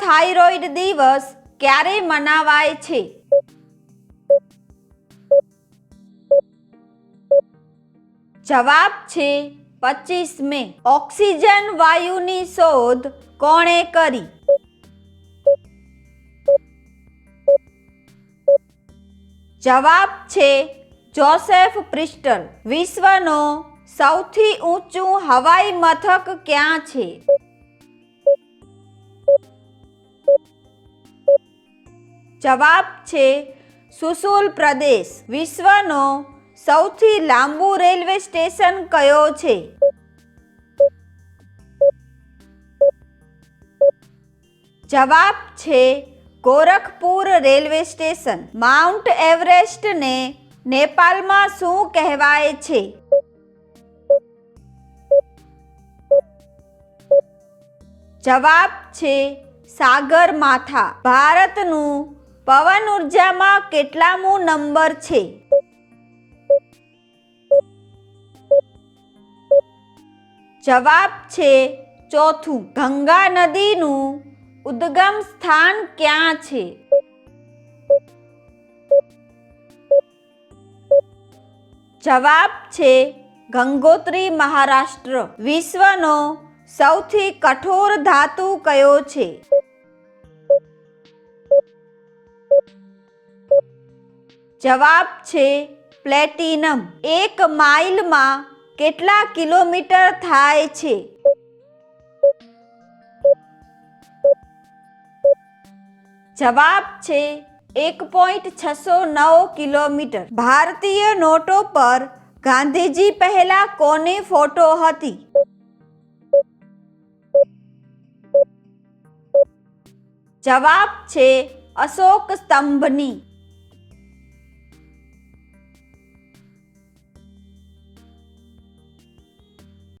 Thyroid દિવસ ક્યારે મનાવાય છે? જવાબ છે પચીસ મે. ઓક્સિજન વાયુની શોધ કોણે કરી? જવાબ છે જોસેફ પ્રિસ્ટલ વિશ્વનો સૌથી ઊંચું હવાઈ મથક ક્યાં છે? જવાબ છે સુસુલ પ્રદેશ. વિશ્વનો સૌથી લાંબુ રેલવે સ્ટેશન કયો છે? જવાબ છે ગોરખપુર રેલવે સ્ટેશન. માઉન્ટ એવરેસ્ટને નેપાળમાં શું કહેવાય છે? જવાબ છે સાગર માથા ભારતનું પવન ઉર્જામાં કેટલામું નંબર છે? જવાબ છે ચોથું, ગંગા નદીનું ઉદ્ગમ સ્થાન ક્યાં છે? જવાબ છે ગંગોત્રી, મહારાષ્ટ્ર. વિશ્વનો સૌથી કઠોર ધાતુ કયો છે? જવાબ છે પ્લેટિનમ. એક માઇલમાં કેટલા કિલોમીટર થાય છે? જવાબ છે એક પોઈન્ટ છસો નવ કિલોમીટર. ભારતીય નોટો પર ગાંધીજી પહેલા કોની ફોટો હતી? જવાબ છે અશોક સ્તંભની.